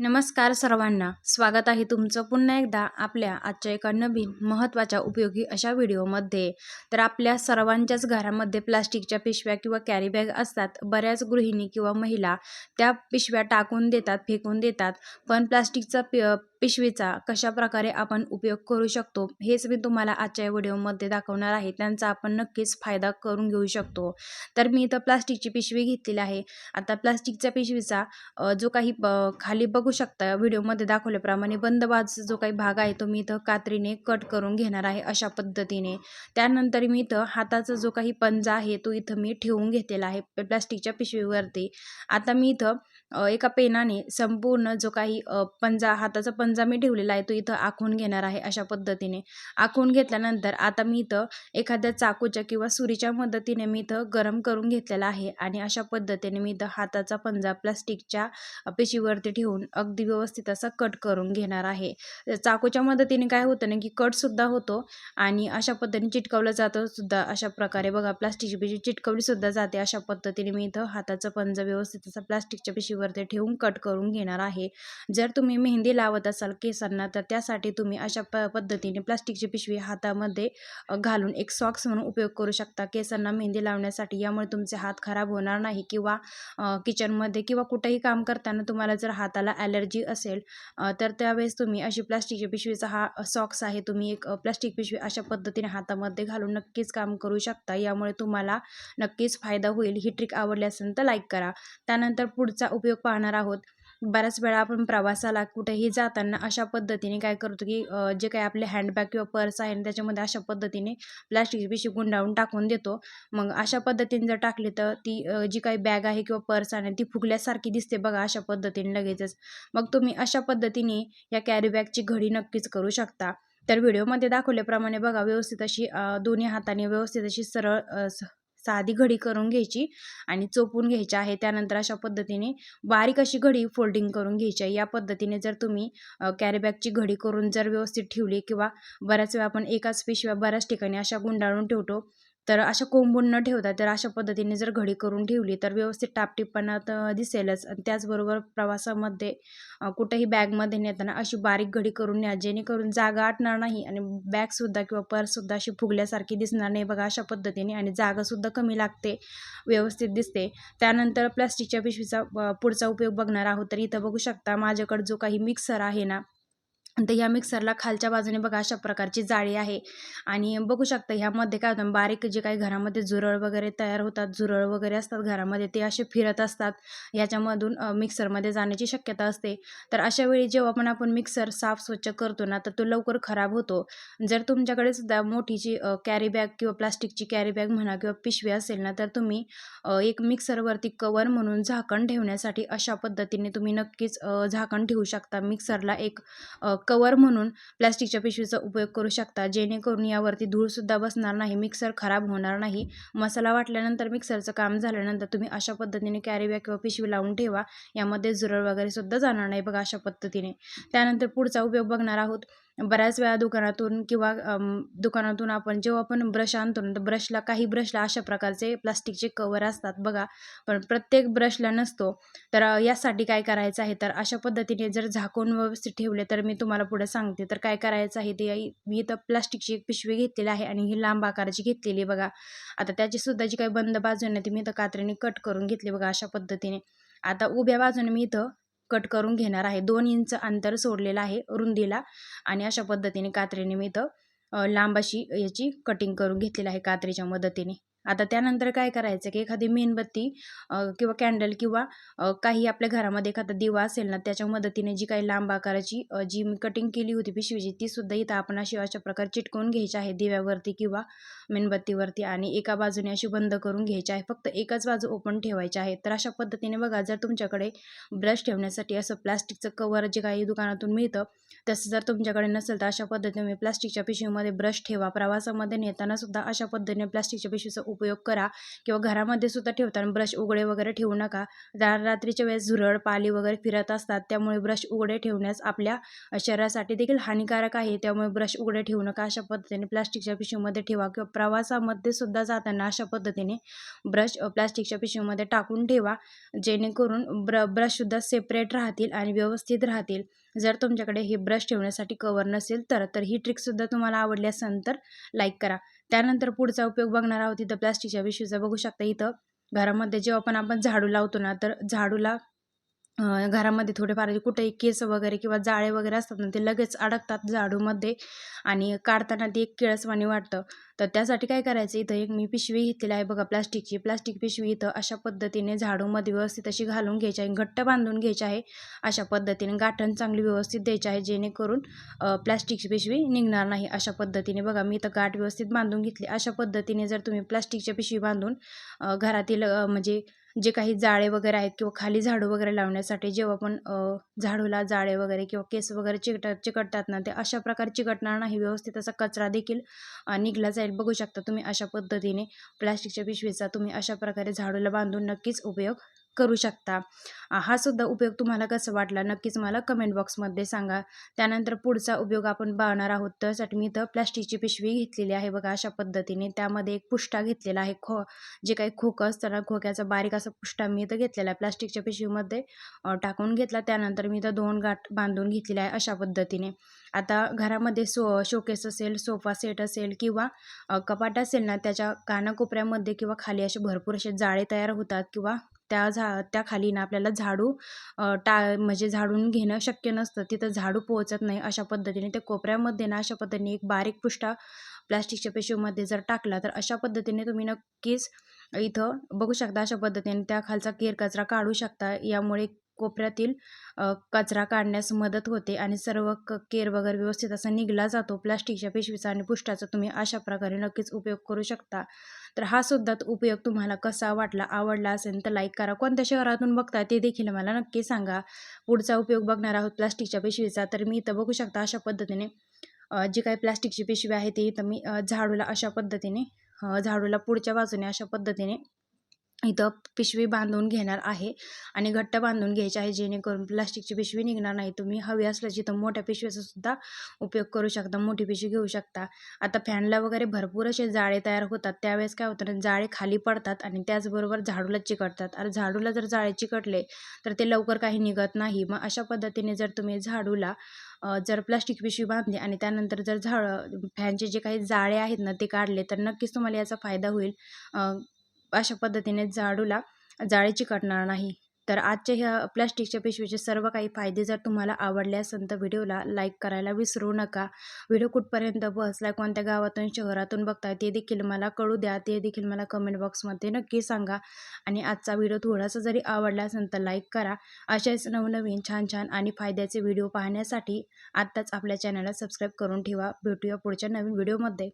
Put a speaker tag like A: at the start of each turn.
A: नमस्कार सर्वांना. स्वागत आहे तुमचं पुन्हा एकदा आपल्या आजच्या एका नवीन महत्त्वाच्या उपयोगी अशा व्हिडिओमध्ये. तर आपल्या सर्वांच्याच घरामध्ये प्लास्टिकच्या पिशव्या किंवा कॅरीबॅग असतात. बऱ्याच गृहिणी किंवा महिला त्या पिशव्या टाकून देतात फेकून देतात. पण प्लास्टिकचा पि पिशवीचा कशा प्रकारे आपण उपयोग करू शकतो हेच मी तुम्हाला आजच्या व्हिडिओमध्ये दाखवणार आहे. त्यांचा आपण नक्कीच फायदा करून घेऊ शकतो. तर मी इथं प्लास्टिकची पिशवी घेतलेली आहे. आता प्लास्टिकच्या पिशवीचा जो काही खाली बघू शकता व्हिडिओमध्ये दाखवल्याप्रमाणे बंद बाजूचा जो काही भाग आहे तो मी इथं कात्रीने कट करून घेणार आहे अशा पद्धतीने. त्यानंतर मी इथं हाताचा जो काही पंजा आहे तो इथं मी ठेवून घेतलेला आहे प्लास्टिकच्या पिशवीवरती. आता मी इथं एका पेनाने संपूर्ण जो काही पंजा हाताचा पंजा मी ठेवलेला आहे तो इथं आखून घेणार आहे अशा पद्धतीने. आखून घेतल्यानंतर आता मी इथं एखाद्या चाकूच्या किंवा सुरीच्या मदतीने मी इथं गरम करून घेतलेला आहे आणि अशा पद्धतीने मी इथं हाताचा पंजा प्लास्टिकच्या पेशीवरती ठेवून अगदी व्यवस्थित असा कट करून घेणार आहे. चाकूच्या मदतीने काय होतं ना की कटसुद्धा होतो आणि अशा पद्धतीने चिटकवलं जातं सुद्धा. अशा प्रकारे बघा प्लास्टिकची पेशी चिटकवली सुद्धा जाते. अशा पद्धतीने मी इथं हाताचा पंजा व्यवस्थित असा प्लास्टिकच्या पेशीवर पिशवीवरती ठेवून कट करून घेणार आहे. जर तुम्ही मेहंदी लावत असाल केसांना तर त्यासाठी तुम्ही अशा प पद्धतीने प्लास्टिकची पिशवी हातामध्ये घालून एक सॉक्स म्हणून उपयोग करू शकता. केसांना मेहंदी लावण्यासाठी यामुळे तुमचे हात खराब होणार नाही किंवा किचनमध्ये किंवा कुठेही काम करताना तुम्हाला जर हाताला ॲलर्जी असेल तर त्यावेळेस तुम्ही अशी प्लास्टिकच्या पिशवीचा हा सॉक्स आहे. तुम्ही एक प्लास्टिक पिशवी अशा पद्धतीने हातामध्ये घालून नक्कीच काम करू शकता. यामुळे तुम्हाला नक्कीच फायदा होईल. ही ट्रिक आवडली असेल तर लाईक करा. त्यानंतर पुढचा उपयोग उपयोग पाहणार आहोत. बऱ्याच वेळा आपण प्रवासाला कुठेही जाताना अशा पद्धतीने काय करतो की जे काही आपले हँडबॅग किंवा पर्स आहे त्याच्यामध्ये अशा पद्धतीने प्लास्टिकची पिशवी गुंडाळून टाकून देतो. मग अशा पद्धतीने जर टाकली तर ती जी काही बॅग आहे किंवा पर्स आहे ती फुगल्यासारखी दिसते बघा अशा पद्धतीने लगेचच. मग तुम्ही अशा पद्धतीने या कॅरी बॅगची घडी नक्कीच करू शकता. तर व्हिडिओमध्ये दाखवल्याप्रमाणे बघा व्यवस्थित अशी दोन्ही हाताने व्यवस्थित अशी सरळ साधी घडी करून घ्यायची आणि चोपून घ्यायची आहे. त्यानंतर अशा पद्धतीने बारीक अशी घडी फोल्डिंग करून घ्यायची आहे. या पद्धतीने जर तुम्ही कॅरीबॅगची घडी करून जर व्यवस्थित ठेवली किंवा बऱ्याच वेळा आपण एकाच पिशव्या बऱ्याच ठिकाणी अशा गुंडाळून ठेवतो तर अशा कोंबून न ठेवता तर अशा पद्धतीने जर घडी करून ठेवली तर व्यवस्थित टापटीपणा तर दिसेलच. आणि त्याचबरोबर प्रवासामध्ये कुठेही बॅगमध्ये नेताना अशी बारीक घडी करून न्या जेणेकरून जागा आटणार नाही आणि बॅगसुद्धा किंवा पर्ससुद्धा अशी फुगल्यासारखी दिसणार नाही. बघा अशा पद्धतीने आणि जागासुद्धा कमी लागते व्यवस्थित दिसते. त्यानंतर प्लॅस्टिकच्या पिशवीचा पुढचा उपयोग बघणार आहोत. तर इथं बघू शकता माझ्याकडे जो काही मिक्सर आहे ना तर ह्या मिक्सरला खालच्या बाजूने बघा अशा प्रकारची जाळी आहे. आणि बघू शकता ह्यामध्ये काय होतं बारीक जे काही घरामध्ये झुरळ वगैरे तयार होतात झुरळ वगैरे असतात घरामध्ये ते असे फिरत असतात. याच्यामधून मिक्सरमध्ये जाण्याची शक्यता असते. तर अशा वेळी जेव्हा पण आपण मिक्सर साफ स्वच्छ करतो ना तर तो लवकर खराब होतो. जर तुमच्याकडे सुद्धा मोठीची कॅरी बॅग किंवा प्लास्टिकची कॅरी बॅग म्हणा किंवा पिशवी असेल ना तर तुम्ही एक मिक्सरवरती कवर म्हणून झाकण ठेवण्यासाठी अशा पद्धतीने तुम्ही नक्कीच झाकण ठेवू शकता. मिक्सरला एक कवर म्हणून प्लास्टिकच्या पिशवीचा उपयोग करू शकता. जेणेकरून यावरती धूळसुद्धा बसणार नाही मिक्सर खराब होणार नाही. मसाला वाटल्यानंतर मिक्सरचं काम झाल्यानंतर तुम्ही अशा पद्धतीने कॅरीबॅग किंवा पिशवी लावून ठेवा. यामध्ये झुरळ वगैरे सुद्धा जाणार नाही बघा अशा पद्धतीने. त्यानंतर पुढचा उपयोग बघणार आहोत. बऱ्याच वेळा दुकानातून किंवा दुकानातून आपण जेव्हा आपण ब्रश आणतो ना तर ब्रशला काही ब्रशला अशा प्रकारचे प्लास्टिकचे कवर असतात बघा. पण प्रत्येक ब्रशला नसतो. तर यासाठी काय करायचं आहे? तर अशा पद्धतीने जर झाकून व्यवस्थित ठेवले तर मी तुम्हाला पुढे सांगते. तर काय करायचं आहे? ते मी इथं प्लास्टिकची एक पिशवी घेतलेली आहे आणि ही लांब आकाराची घेतलेली आहे बघा. आता त्याची सुद्धा जी काही बंद बाजू आहे ना ती मी इथं कात्रीने कट करून घेतली बघा अशा पद्धतीने. आता उभ्या बाजूने मी इथं कट करून घेणार आहे. दोन इंच अंतर सोडलेलं आहे रुंदीला आणि अशा पद्धतीने कात्रीने मी इथं लांब अशी याची कटिंग करून घेतलेली आहे कात्रीच्या मदतीने. आता त्यानंतर काय करायचं की एखादी मेणबत्ती किंवा कॅन्डल किंवा काही आपल्या घरामध्ये एखादा दिवा असेल ना त्याच्या मदतीने जी काही लांब आकाराची जी मी कटिंग केली होती पिशवीची तीसुद्धा इथं आपण अशी अशा प्रकारे चिटकवून घ्यायची आहे दिव्यावरती किंवा मेणबत्तीवरती आणि एका बाजूने अशी बंद करून घ्यायची आहे. फक्त एकच बाजू ओपन ठेवायची आहे. तर अशा पद्धतीने बघा जर तुमच्याकडे ब्रश ठेवण्यासाठी असं प्लास्टिकचं कवर जे काही दुकानातून मिळतं तसं जर तुमच्याकडे नसेल तर अशा पद्धतीने तुम्ही प्लास्टिकच्या पिशवीमध्ये ब्रश ठेवा. प्रवासामध्ये नेताना सुद्धा अशा पद्धतीने प्लास्टिकच्या पिशवीचा उपयोग करा किंवा घरामध्ये सुद्धा ठेवताना ब्रश उघडे वगैरे ठेवू नका. रा रात्रीच्या वेळेस झुरळ पाली वगैरे फिरत असतात त्यामुळे ब्रश उघडे ठेवण्यास आपल्या शरीरासाठी देखील हानिकारक आहे. त्यामुळे ब्रश उघडे ठेवू नका. अशा पद्धतीने प्लास्टिकच्या पिशवीमध्ये ठेवा किंवा प्रवासामध्ये सुद्धा जाताना अशा पद्धतीने ब्रश प्लास्टिकच्या पिशवीमध्ये टाकून ठेवा. जेणेकरून ब्र ब्रशसुद्धा सेपरेट राहतील आणि व्यवस्थित राहतील. जर तुमच्याकडे हे ब्रश ठेवण्यासाठी कवर नसेल तर तर ही ट्रिकसुद्धा तुम्हाला आवडली असेल तर लाईक करा. त्यानंतर पुढचा उपयोग बघणार आहोत इथं प्लास्टिकच्या पिशवीचा बघू शकता इथं घरामध्ये जेव्हा पण आपण झाडू लावतो ना तर झाडूला घरामध्ये थोडेफार कुठेही केस वगैरे किंवा जाळे वगैरे असतात ना ते लगेच अडकतात झाडूमध्ये आणि काढताना ते एक किळसवाणी वाटतं. तर त्यासाठी काय करायचं इथं एक मी पिशवी घेतलेली आहे बघा प्लास्टिकची. प्लास्टिक पिशवी इथं अशा पद्धतीने झाडूमध्ये व्यवस्थित अशी घालून घ्यायची आहे. घट्ट बांधून घ्यायची आहे. अशा पद्धतीने गाठण चांगली व्यवस्थित द्यायची आहे जेणेकरून प्लास्टिकची पिशवी निघणार नाही अशा पद्धतीने. बघा मी इथं गाठ व्यवस्थित बांधून घेतली. अशा पद्धतीने जर तुम्ही प्लास्टिकच्या पिशवी बांधून घरातील म्हणजे जे काही जाळे वगैरे आहेत किंवा खाली झाडू वगैरे लावण्यासाठी जेव्हा पण झाडूला जाळे वगैरे किंवा केस वगैरे चिकट चिकटतात ना ते अशा प्रकारे चिकटणार नाही. व्यवस्थित असा कचरा देखील निघला जाईल. बघू शकता तुम्ही अशा पद्धतीने प्लास्टिकच्या पिशवीचा तुम्ही अशा प्रकारे झाडूला बांधून नक्कीच उपयोग करू शकता. हा सुद्धा उपयोग तुम्हाला कसं वाटला? नक्कीच मला कमेंट बॉक्समध्ये सांगा. त्यानंतर पुढचा उपयोग आपण पाहणार आहोत. त्यासाठी मी इथं प्लास्टिकची पिशवी घेतलेली आहे बघा अशा पद्धतीने. त्यामध्ये एक पुष्टा घेतलेला आहे खो जे काही खोकं असतं ना खोक्याचा बारीक असा पुष्टा मी इथं घेतलेला आहे. प्लास्टिकच्या पिशवीमध्ये टाकून घेतला. त्यानंतर मी इथं दोन गाठ बांधून घेतलेला आहे अशा पद्धतीने. आता घरामध्ये सो शोकेस असेल सोफा सेट असेल किंवा कपाट असेल ना त्याच्या कानाकोपऱ्यामध्ये किंवा खाली असे भरपूर असे जाळे तयार होतात किंवा त्या झा त्याखाली ना आपल्याला झाडू टा म्हणजे झाडून घेणं शक्य नसतं. तिथं झाडू पोहोचत नाही अशा पद्धतीने. त्या कोपऱ्यामध्ये ना अशा पद्धतीने एक बारीक पुष्टा प्लॅस्टिकच्या पिशवीमध्ये जर टाकला तर अशा पद्धतीने तुम्ही नक्कीच इथं बघू शकता. अशा पद्धतीने त्या खालचा केर कचरा काढू शकता. यामुळे कोपऱ्यातील कचरा काढण्यास मदत होते आणि सर्व क केर वगैरे व्यवस्थित असा निघला जातो. प्लास्टिकच्या पिशवीचा आणि पुष्टाचा तुम्ही अशा प्रकारे नक्कीच उपयोग करू शकता. तर हा सुद्धा उपयोग तुम्हाला कसा वाटला आवडला असेल तर लाईक करा. कोणत्या शहरातून बघता ते देखील मला नक्की सांगा. पुढचा उपयोग बघणार आहोत प्लास्टिकच्या पिशवीचा. तर मी इथं बघू शकता अशा पद्धतीने जी काही प्लास्टिकची पिशवी आहे ती इथं मी झाडूला अशा पद्धतीने झाडूला पुढच्या बाजूने अशा पद्धतीने इथं पिशवी बांधून घेणार आहे आणि घट्ट बांधून घ्यायची आहे जेणेकरून प्लास्टिकची पिशवी निघणार नाही. तुम्ही हवी असल्याची तर मोठ्या पिशवीचा सुद्धा उपयोग करू शकता मोठी पिशवी घेऊ शकता. आता फॅनला वगैरे भरपूर असे जाळे तयार होतात. त्यावेळेस काय होतं जाळे खाली पडतात आणि त्याचबरोबर झाडूला चिकटतात. आणि झाडूला जर जाळे चिकटले तर ते लवकर काही निघत नाही. मग अशा पद्धतीने जर तुम्ही झाडूला जर प्लास्टिक पिशवी बांधली आणि त्यानंतर जर झाड फॅनचे जे काही जाळे आहेत ना ते काढले तर नक्कीच तुम्हाला याचा फायदा होईल. अशा पद्धतीने झाडूला जाळी चिकटणार नाही. तर आजच्या ह्या प्लॅस्टिकच्या पिशवीचे सर्व काही फायदे जर तुम्हाला आवडले असेल तर व्हिडिओला लाईक करायला विसरू नका. व्हिडिओ कुठपर्यंत बसला कोणत्या गावातून शहरातून बघताय ते देखील मला कळू द्या. ते देखील मला कमेंट बॉक्समध्ये नक्की सांगा. आणि आजचा व्हिडिओ थोडासा जरी आवडला असेल तर लाईक करा. अशाच नवनवीन छान छान आणि फायद्याचे व्हिडिओ पाहण्यासाठी आत्ताच आपल्या चॅनलला सबस्क्राईब करून ठेवा. भेटूया पुढच्या नवीन व्हिडिओमध्ये.